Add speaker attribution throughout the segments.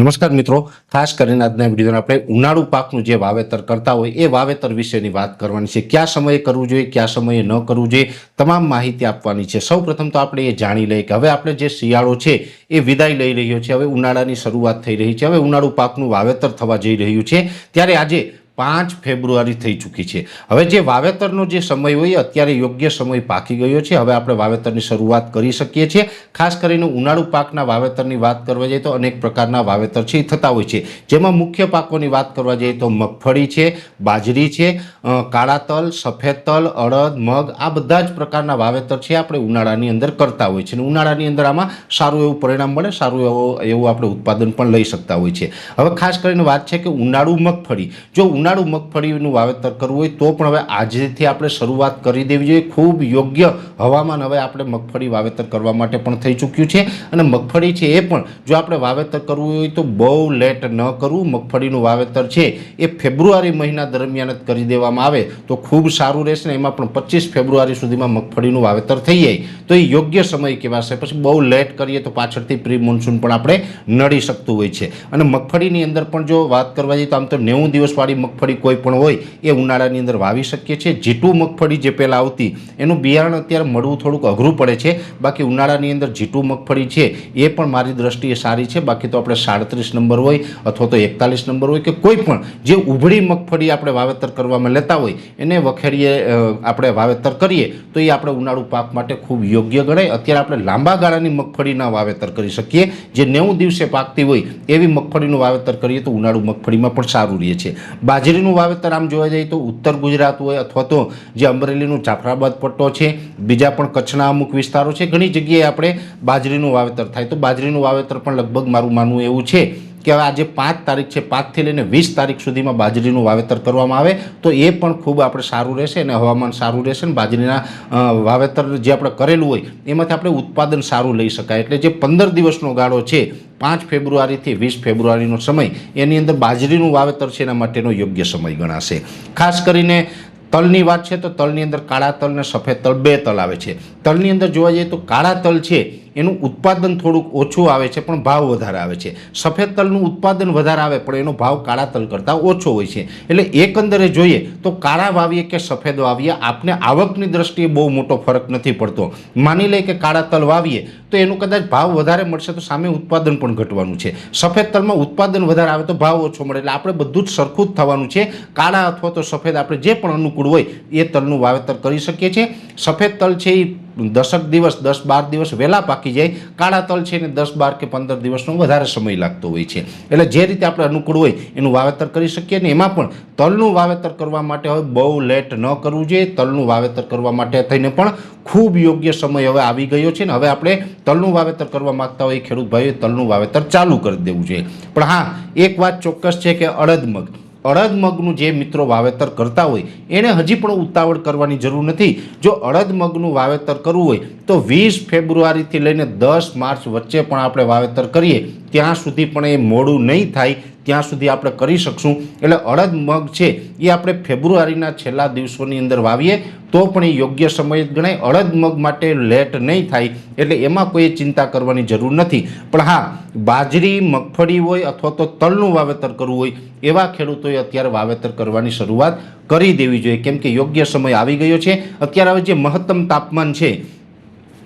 Speaker 1: નમસ્કાર મિત્રો, ખાસ કરીને આજના વિડીયોમાં આપણે ઉનાળુ પાકનું જે વાવેતર કરતા હોય એ વાવેતર વિશેની વાત કરવાની છે. કયા સમયે કરવું જોઈએ, કયા સમયે ન કરવું જોઈએ, તમામ માહિતી આપવાની છે. સૌ તો આપણે એ જાણી લઈએ કે હવે આપણે જે શિયાળો છે એ વિદાય લઈ રહ્યો છે. હવે ઉનાળાની શરૂઆત થઈ રહી છે. હવે ઉનાળુ પાકનું વાવેતર થવા જઈ રહ્યું છે. ત્યારે આજે પાંચ ફેબ્રુઆરી થઈ ચૂકી છે. હવે જે વાવેતરનો જે સમય હોય અત્યારે યોગ્ય સમય પાકી ગયો છે. હવે આપણે વાવેતરની શરૂઆત કરી શકીએ છીએ. ખાસ કરીને ઉનાળુ પાકના વાવેતરની વાત કરવા જઈએ તો અનેક પ્રકારના વાવેતર છે, એ થતા હોય છે. જેમાં મુખ્ય પાકોની વાત કરવા જઈએ તો મગફળી છે, બાજરી છે કાળા તલ, સફેદ તલ, અડદ, મગ, આ બધા જ પ્રકારના વાવેતર છે આપણે ઉનાળાની અંદર કરતા હોય છે. અને ઉનાળાની અંદર આમાં સારું એવું પરિણામ મળે, સારું એવો, એવું આપણે ઉત્પાદન પણ લઈ શકતા હોય છે. હવે ખાસ કરીને વાત છે કે ઉનાળુ મગફળી. જો ઉનાળુ મગફળીનું વાવેતર કરવું હોય તો પણ હવે આજથી આપણે શરૂઆત કરી દેવી જોઈએ. ખૂબ યોગ્ય હવામાન હવે આપણે મગફળી વાવેતર કરવા માટે પણ થઈ ચૂક્યું છે. અને મગફળી છે એ પણ જો આપણે વાવેતર કરવું હોય તો બહુ લેટ ન કરવું. મગફળીનું વાવેતર છે એ ફેબ્રુઆરી મહિના દરમિયાન જ કરી દેવામાં આવે તો ખૂબ સારું રહેશે ને એમાં પણ પચીસ ફેબ્રુઆરી સુધીમાં મગફળીનું વાવેતર થઈ જાય. તો એ યોગ્ય સમય કહેવાશે. પછી બહુ લેટ કરીએ તો પાછળથી પ્રી મોન્સૂન પણ આપણે નડી શકતું હોય છે. અને મગફળીની અંદર પણ જો વાત કરવા જઈએ તો આમ તો નેવું દિવસવાળી મગફળી કોઈ પણ હોય એ ઉનાળાની અંદર વાવી શકીએ છીએ. જીટું મગફળી જે પહેલાં આવતી, એનું બિયારણ અત્યારે મળવું થોડુંક અઘરું પડે છે. બાકી ઉનાળાની અંદર જીટું મગફળી છે એ પણ મારી દ્રષ્ટિએ સારી છે. બાકી તો આપણે સાડત્રીસ નંબર હોય અથવા તો એકતાલીસ નંબર હોય કે કોઈ પણ જે ઉભળી મગફળી આપણે વાવેતર કરવામાં લેતા હોય, એને વખેડીએ આપણે વાવેતર કરીએ, તો એ આપણે ઉનાળુ પાક માટે ખૂબ યોગ્ય ગણાય. અત્યારે આપણે લાંબા ગાળાની મગફળીના વાવેતર કરી શકીએ. જે નેવું દિવસે પાકતી હોય એવી મગફળીનું વાવેતર કરીએ તો ઉનાળુ મગફળીમાં પણ સારું રહે છે. બાજરીનું વાવેતર આમ જોવા જઈએ તો ઉત્તર ગુજરાત હોય અથવા તો જે અમરેલીનું જાફરાબાદ પટ્ટો છે, બીજા પણ કચ્છના અમુક વિસ્તારો છે, ઘણી જગ્યાએ આપણે બાજરીનું વાવેતર થાય. તો બાજરીનું વાવેતર પણ લગભગ મારું માનવું એવું છે કે હવે આજે પાંચ તારીખ છે પાંચથી લઈને વીસ તારીખ સુધીમાં બાજરીનું વાવેતર કરવામાં આવે. તો એ પણ ખૂબ આપણે સારું રહેશે અને હવામાન સારું રહેશે ને બાજરીના વાવેતર જે આપણે કરેલું હોય, એમાંથી આપણે ઉત્પાદન સારું લઈ શકાય. એટલે જે પંદર દિવસનો ગાળો છે પાંચ ફેબ્રુઆરીથી વીસ ફેબ્રુઆરીનો સમય એની અંદર બાજરીનું વાવેતર છે એના માટેનો યોગ્ય સમય ગણાશે. ખાસ કરીને તલની વાત છે તો તલની અંદર કાળા તલ અને સફેદ તલ બે તલ આવે છે. તલની અંદર જોવા જઈએ તો કાળા તલ છે એનું ઉત્પાદન થોડુંક ઓછું આવે છે, પણ ભાવ વધારે આવે છે. સફેદ તલનું ઉત્પાદન વધારે આવે, પણ એનો ભાવ કાળા તલ કરતાં ઓછો હોય છે. એટલે એકંદરે જોઈએ તો કાળા વાવીએ કે સફેદ વાવીએ, આપને આવકની દ્રષ્ટિએ બહુ મોટો ફરક નથી પડતો. માની લઈએ કે કાળા તલ વાવીએ, તો એનું કદાચ ભાવ વધારે મળશે તો સામે ઉત્પાદન પણ ઘટવાનું છે. સફેદ તલમાં ઉત્પાદન વધારે આવે તો ભાવ ઓછો મળે, એટલે આપણે બધું જ સરખું જ થવાનું છે. કાળા અથવા તો સફેદ આપણે જે પણ અનુકૂળ હોય એ તલનું વાવેતર કરી શકીએ છીએ. સફેદ તલ છે એ દસક દિવસ, દસ બાર દિવસ વહેલા પાકી જાય. કાળા તલ છે ને દસ બાર કે પંદર દિવસનો વધારે સમય લાગતો હોય છે. એટલે જે રીતે આપણે અનુકૂળ હોય એનું વાવેતર કરી શકીએ ને એમાં પણ તલનું વાવેતર કરવા માટે હવે બહુ લેટ ન કરવું જોઈએ. તલનું વાવેતર કરવા માટે થઈને પણ ખૂબ યોગ્ય સમય હવે આવી ગયો છે ને હવે આપણે તલનું વાવેતર કરવા માગતા હોય ખેડૂત ભાઈએ તલનું વાવેતર ચાલુ કરી દેવું જોઈએ. પણ હા, એક વાત ચોક્કસ છે કે અડદ મગ અડદ મગનું જે મિત્રો વાવેતર કરતા હોય એણે હજી પણ ઉતાવળ કરવાની જરૂર નથી. જો અડદ મગનું વાવેતર કરવું હોય તો વીસ ફેબ્રુઆરીથી લઈને દસ માર્ચ વચ્ચે પણ આપણે વાવેતર કરીએ, ત્યાં સુધી પણ એ મોડું નહીં થાય, ત્યાં સુધી આપણે કરી શકશું. એટલે અડદ મગ છે એ આપણે ફેબ્રુઆરીના છેલ્લા દિવસોની અંદર વાવીએ, તો પણ એ યોગ્ય સમય ગણાય. અડદ મગ માટે લેટ નહીં થાય, એટલે એમાં કોઈ ચિંતા કરવાની જરૂર નથી. પણ હા, બાજરી, મગફળી હોય અથવા તો તલનું વાવેતર કરવું હોય, એવા ખેડૂતોએ અત્યારે વાવેતર કરવાની શરૂઆત કરી દેવી જોઈએ. કેમ કે યોગ્ય સમય આવી ગયો છે. અત્યારે હવે જે મહત્તમ તાપમાન છે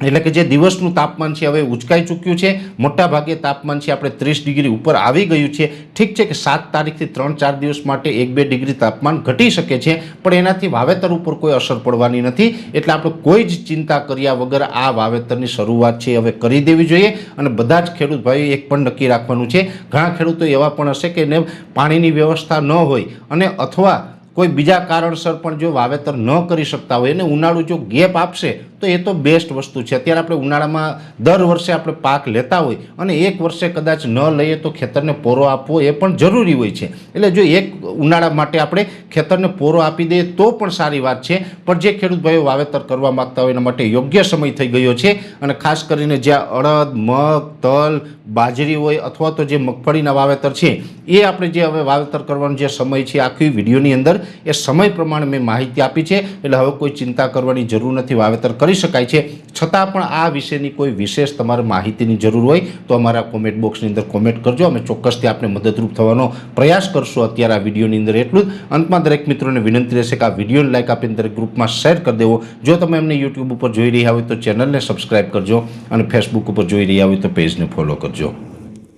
Speaker 1: એટલે કે જે દિવસનું તાપમાન છે હવે ઉચકાઈ ચૂક્યું છે. મોટા ભાગે તાપમાન છે આપણે ત્રીસ ડિગ્રી ઉપર આવી ગયું છે. ઠીક છે કે સાત તારીખથી ત્રણ ચાર દિવસ માટે એક બે ડિગ્રી તાપમાન ઘટી શકે છે, પણ એનાથી વાવેતર ઉપર કોઈ અસર પડવાની નથી. એટલે આપણે કોઈ જ ચિંતા કર્યા વગર આ વાવેતરની શરૂઆત છે હવે કરી દેવી જોઈએ અને બધા જ ખેડૂત ભાઈઓ એક પણ નક્કી રાખવાનું છે. ઘણા ખેડૂતો એવા પણ હશે કે એને પાણીની વ્યવસ્થા ન હોય અને અથવા કોઈ બીજા કારણસર પણ જો વાવેતર ન કરી શકતા હોય અને ઉનાળુ જો ગેપ આપશે, તો એ તો બેસ્ટ વસ્તુ છે. અત્યારે આપણે ઉનાળામાં દર વર્ષે આપણે પાક લેતા હોય અને એક વર્ષે કદાચ ન લઈએ તો ખેતરને પોરો આપવો એ પણ જરૂરી હોય છે. એટલે જો એક ઉનાળા માટે આપણે ખેતરને પોરો આપી દઈએ તો પણ સારી વાત છે. પણ જે ખેડૂત ભાઈઓ વાવેતર કરવા માગતા હોય એના માટે યોગ્ય સમય થઈ ગયો છે અને ખાસ કરીને જ્યાં અડદ, મગ, તલ, બાજરી હોય અથવા તો જે મગફળીના વાવેતર છે, એ આપણે જે હવે વાવેતર કરવાનો જે સમય છે આખી વિડીયોની અંદર એ સમય પ્રમાણે મેં માહિતી આપી છે. એટલે હવે કોઈ ચિંતા કરવાની જરૂર નથી, વાવેતર કરી શકાય છે. છતાં પણ આ વિશેની કોઈ વિશેષ તમારે માહિતીની જરૂર હોય તો અમારા કોમેન્ટ બોક્સની અંદર કોમેન્ટ કરજો. અમે ચોક્કસથી આપણે મદદરૂપ થવાનો પ્રયાસ કરશું અત્યારે આ વિડીયોની અંદર એટલું જ. અંતમાં દરેક મિત્રોને વિનંતી રહેશે કે આ વિડીયોને લાઈક આપીને દરેક ગ્રુપમાં શેર કરી દેવો. જો તમે એમને યુટ્યુબ ઉપર જોઈ રહ્યા હોય તો ચેનલને સબસ્ક્રાઈબ કરજો અને ફેસબુક ઉપર જોઈ રહ્યા હોય તો પેજને ફોલો કરજો.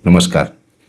Speaker 1: નમસ્કાર.